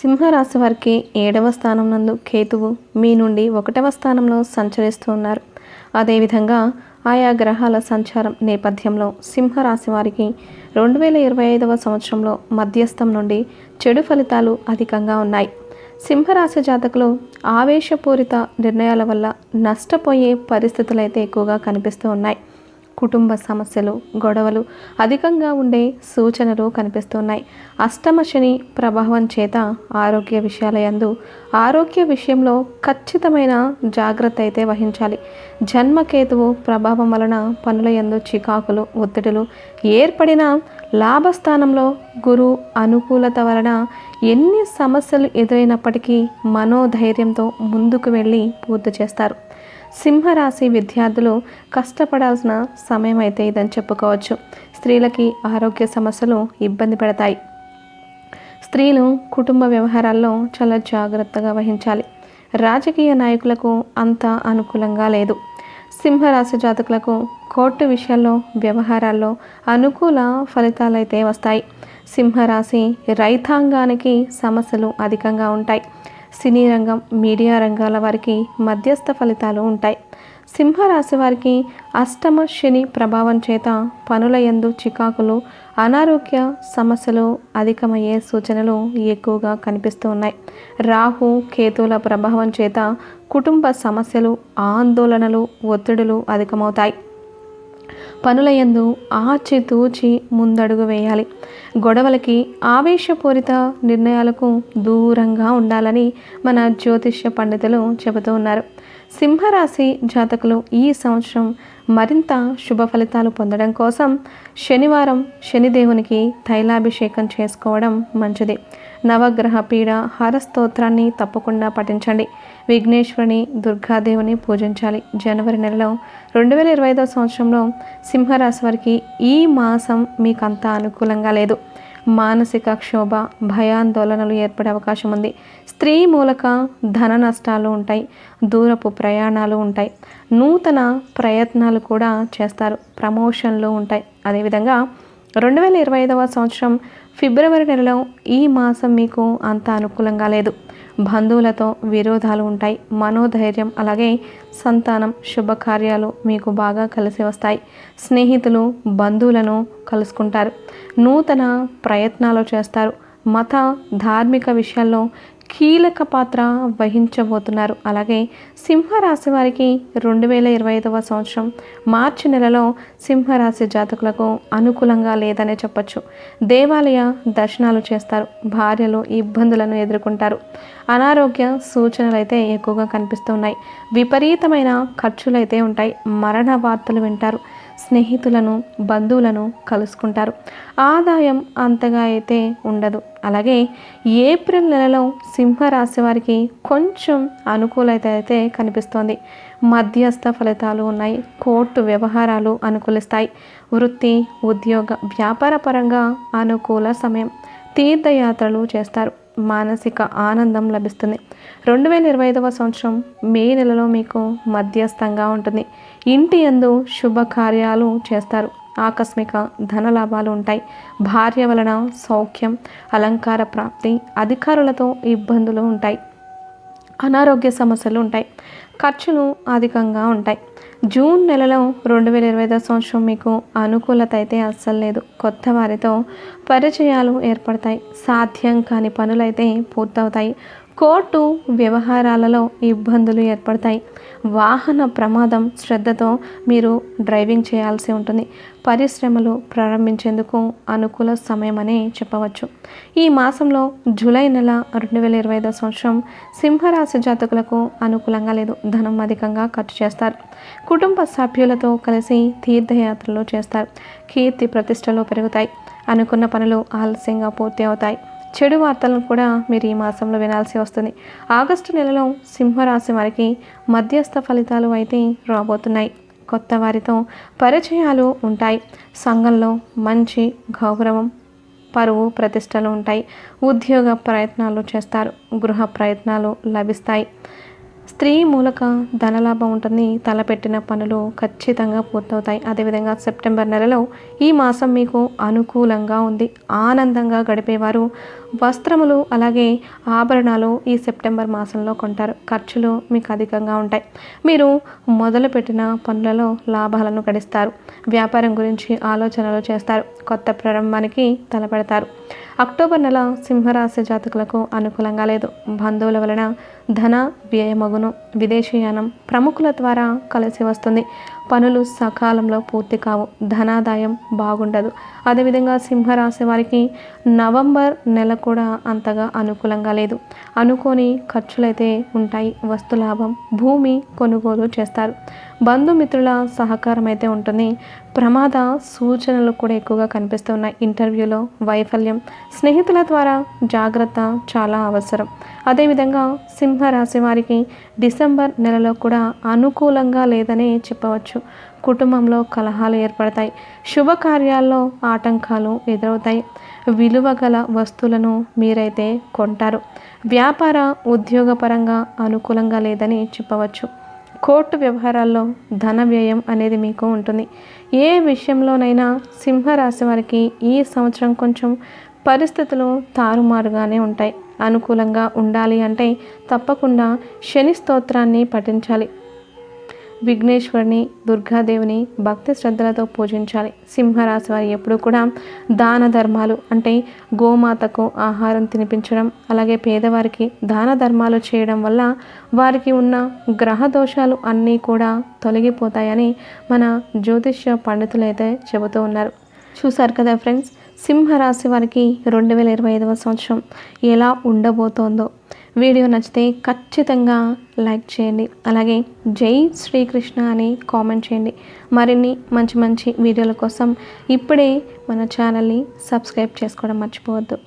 సింహరాశి వారికి ఏడవ స్థానం నందు కేతువు మీ నుండి ఒకటవ స్థానంలో సంచరిస్తూ ఉన్నారు. అదేవిధంగా ఆయా గ్రహాల సంచారం నేపథ్యంలో సింహరాశి వారికి రెండు వేల ఇరవై ఐదవ సంవత్సరంలో మధ్యస్థం నుండి చెడు ఫలితాలు అధికంగా ఉన్నాయి. సింహరాశి జాతకులు ఆవేశపూరిత నిర్ణయాల వల్ల నష్టపోయే పరిస్థితులు అయితే ఎక్కువగా కనిపిస్తూ ఉన్నాయి. కుటుంబ సమస్యలు గొడవలు అధికంగా ఉండే సూచనలు కనిపిస్తున్నాయి. అష్టమ శని ప్రభావం చేత ఆరోగ్య విషయాల యందు ఆరోగ్య విషయంలో ఖచ్చితమైన జాగ్రత్త అయితే వహించాలి. జన్మకేతువు ప్రభావం వలన పనుల యందు చికాకులు ఒత్తిడులు ఏర్పడిన లాభస్థానంలో గురు అనుకూలత వలన ఎన్ని సమస్యలు ఎదురైనప్పటికీ మనోధైర్యంతో ముందుకు వెళ్ళి పూర్తి చేస్తారు. సింహరాశి విద్యార్థులు కష్టపడాల్సిన సమయం అయితే ఇదని చెప్పుకోవచ్చు. స్త్రీలకి ఆరోగ్య సమస్యలు ఇబ్బంది పెడతాయి. స్త్రీలు కుటుంబ వ్యవహారాల్లో చాలా జాగ్రత్తగా వహించాలి. రాజకీయ నాయకులకు అంత అనుకూలంగా లేదు. సింహరాశి జాతకులకు కోర్టు విషయాల్లో వ్యవహారాల్లో అనుకూల ఫలితాలైతే వస్తాయి. సింహరాశి రైతాంగానికి సమస్యలు అధికంగా ఉంటాయి. సినీ రంగం మీడియా రంగాల వారికి మధ్యస్థ ఫలితాలు ఉంటాయి. సింహరాశి వారికి అష్టమ శని ప్రభావం చేత పనుల యందు చికాకులు అనారోగ్య సమస్యలు అధికమయ్యే సూచనలు ఎక్కువగా కనిపిస్తూ ఉన్నాయి. రాహు కేతువుల ప్రభావం చేత కుటుంబ సమస్యలు ఆందోళనలు ఒత్తిడులు అధికమవుతాయి. పనులయందు ఆచితూచి ముందడుగు వేయాలి. గొడవలకి ఆవేశపూరిత నిర్ణయాలకు దూరంగా ఉండాలని మన జ్యోతిష్య పండితులు చెబుతూ ఉన్నారు. సింహరాశి జాతకులు ఈ సంవత్సరం మరింత శుభ ఫలితాలు పొందడం కోసం శనివారం శనిదేవునికి తైలాభిషేకం చేసుకోవడం మంచిది. నవగ్రహ పీడ హరస్తోత్రాన్ని తప్పకుండా పఠించండి. విఘ్నేశ్వరిని దుర్గాదేవిని పూజించాలి. జనవరి నెలలో రెండు వేల ఇరవై ఐదో సంవత్సరంలో సింహరాశి వారికి ఈ మాసం మీకు అంత అనుకూలంగా లేదు. మానసిక క్షోభ భయాందోళనలు ఏర్పడే అవకాశం ఉంది. స్త్రీ మూలక ధన నష్టాలు ఉంటాయి. దూరపు ప్రయాణాలు ఉంటాయి. నూతన ప్రయత్నాలు కూడా చేస్తారు. ప్రమోషన్లు ఉంటాయి. అదేవిధంగా రెండు వేల ఇరవై ఐదవ సంవత్సరం ఫిబ్రవరి నెలలో ఈ మాసం మీకు అంత అనుకూలంగా లేదు. బంధువులతో విరోధాలు ఉంటాయి. మనోధైర్యం అలాగే సంతానం శుభకార్యాలు మీకు బాగా కలిసి వస్తాయి. స్నేహితులు బంధువులను కలుసుకుంటారు. నూతన ప్రయత్నాలు చేస్తారు. మత ధార్మిక విషయాల్లో కీలక పాత్ర వహించబోతున్నారు. అలాగే సింహరాశి వారికి రెండు వేల ఇరవై ఐదవ సంవత్సరం మార్చి నెలలో సింహరాశి జాతకులకు అనుకూలంగా లేదనే చెప్పచ్చు. దేవాలయ దర్శనాలు చేస్తారు. భార్యలు ఇబ్బందులను ఎదుర్కొంటారు. అనారోగ్య సూచనలు అయితే ఎక్కువగా కనిపిస్తున్నాయి విపరీతమైన ఖర్చులు అయితే ఉంటాయి. మరణ వార్తలు వింటారు. స్నేహితులను బంధువులను కలుసుకుంటారు. ఆదాయం అంతగా అయితే ఉండదు. అలాగే ఏప్రిల్ నెలలో సింహరాశి వారికి కొంచెం అనుకూలత అయితే కనిపిస్తోంది. మధ్యస్థ ఫలితాలు ఉన్నాయి. కోర్టు వ్యవహారాలు అనుకూలిస్తాయి. వృత్తి ఉద్యోగ వ్యాపార పరంగా అనుకూల సమయం. తీర్థయాత్రలు చేస్తారు. మానసిక ఆనందం లభిస్తుంది. రెండు వేల ఇరవై ఐదవ సంవత్సరం మే నెలలో మీకు మధ్యస్థంగా ఉంటుంది. ఇంటి యందు శుభకార్యాలు చేస్తారు. ఆకస్మిక ధన లాభాలు ఉంటాయి. భార్య వలన సౌఖ్యం అలంకార ప్రాప్తి అధికారులతో ఇబ్బందులు ఉంటాయి. అనారోగ్య సమస్యలు ఉంటాయి. ఖర్చులు అధికంగా ఉంటాయి. జూన్ నెలలో రెండు వేల ఇరవై ఐదో సంవత్సరం మీకు అనుకూలత అయితే అస్సలు లేదు. కొత్త వారితో పరిచయాలు ఏర్పడతాయి. సాధ్యం కాని పనులైతే పూర్తవుతాయి. కోర్టు వ్యవహారాలలో ఇబ్బందులు ఏర్పడతాయి. వాహన ప్రమాదం శ్రద్ధతో మీరు డ్రైవింగ్ చేయాల్సి ఉంటుంది. పరిశ్రమలు ప్రారంభించేందుకు అనుకూల సమయం అని చెప్పవచ్చు. ఈ మాసంలో జూలై నెల రెండు వేల ఇరవై ఐదో సంవత్సరం సింహరాశి జాతకులకు అనుకూలంగా లేదు. ధనం అధికంగా ఖర్చు చేస్తారు. కుటుంబ సభ్యులతో కలిసి తీర్థయాత్రలు చేస్తారు. కీర్తి ప్రతిష్టలు పెరుగుతాయి. అనుకున్న పనులు ఆలస్యంగా పూర్తి అవుతాయి. చెడు వార్తలను కూడా మీరు ఈ మాసంలో వినాల్సి వస్తుంది. ఆగస్టు నెలలో సింహరాశి వారికి మధ్యస్థ ఫలితాలు అయితే రాబోతున్నాయి. కొత్త వారితో పరిచయాలు ఉంటాయి. సంఘంలో మంచి గౌరవం పరువు ప్రతిష్టలు ఉంటాయి. ఉద్యోగ ప్రయత్నాలు చేస్తారు. గృహ ప్రయత్నాలు లభిస్తాయి. స్త్రీ మూలక ధనలాభం ఉంటుంది తలపెట్టిన పనులు ఖచ్చితంగా పూర్తవుతాయి. అదేవిధంగా సెప్టెంబర్ నెలలో ఈ మాసం మీకు అనుకూలంగా ఉంది. ఆనందంగా గడిపేవారు వస్త్రములు అలాగే ఆభరణాలు ఈ సెప్టెంబర్ మాసంలో కొంటారు. ఖర్చులు మీకు అధికంగా ఉంటాయి. మీరు మొదలుపెట్టిన పనులలో లాభాలను గడిస్తారు. వ్యాపారం గురించి ఆలోచనలు చేస్తారు. కొత్త ప్రారంభానికి తలపెడతారు. అక్టోబర్ నెల సింహరాశి జాతకులకు అనుకూలంగా లేదు. బంధువుల వలన ధన వ్యయమగును. విదేశీయానం ప్రముఖుల ద్వారా కలిసి వస్తుంది. పనులు సకాలంలో పూర్తి కావు. ధనాదాయం బాగుండదు. అదేవిధంగా సింహరాశి వారికి నవంబర్ నెల కూడా అంతగా అనుకూలంగా లేదు. అనుకోని ఖర్చులైతే ఉంటాయి. వస్తులాభం భూమి కొనుగోలు చేస్తారు. బంధుమిత్రుల సహకారం అయితే ఉంటుంది. ప్రమాద సూచనలు కూడా ఎక్కువగా కనిపిస్తున్నాయి. ఇంటర్వ్యూలో వైఫల్యం స్నేహితుల ద్వారా జాగ్రత్త చాలా అవసరం. అదేవిధంగా సింహరాశి వారికి డిసెంబర్ నెలలో కూడా అనుకూలంగా లేదని చెప్పవచ్చు. కుటుంబంలో కలహాలు ఏర్పడతాయి. శుభకార్యాల్లో ఆటంకాలు ఎదురవుతాయి. విలువ గల వస్తువులను మీరైతే కొంటారు. వ్యాపార ఉద్యోగపరంగా అనుకూలంగా లేదని చెప్పవచ్చు. కోర్టు వ్యవహారాల్లో ధన వ్యయం అనేది మీకు ఉంటుంది. ఏ విషయంలోనైనా సింహరాశి వారికి ఈ సంవత్సరం కొంచెం పరిస్థితులు తారుమారుగానే ఉంటాయి. అనుకూలంగా ఉండాలి అంటే తప్పకుండా శని స్తోత్రాన్ని పఠించాలి. విఘ్నేశ్వరిని దుర్గాదేవిని భక్తి శ్రద్ధలతో పూజించాలి. సింహరాశి వారు ఎప్పుడూ కూడా దాన ధర్మాలు అంటే గోమాతకు ఆహారం తినిపించడం అలాగే పేదవారికి దాన ధర్మాలు చేయడం వల్ల వారికి ఉన్న గ్రహ దోషాలు అన్నీ కూడా తొలగిపోతాయని మన జ్యోతిష్య పండితులు అయితే చెబుతూ ఉన్నారు. చూసారు కదా ఫ్రెండ్స్ సింహరాశి వారికి రెండు వేల ఇరవై ఐదవ సంవత్సరం ఎలా ఉండబోతోందో. వీడియో నచ్చితే ఖచ్చితంగా లైక్ చేయండి. అలాగే జై శ్రీకృష్ణ అని కామెంట్ చేయండి. మరిన్ని మంచి మంచి వీడియోల కోసం ఇప్పుడే మన ఛానల్ని సబ్స్క్రైబ్ చేసుకోవడం మర్చిపోవద్దు.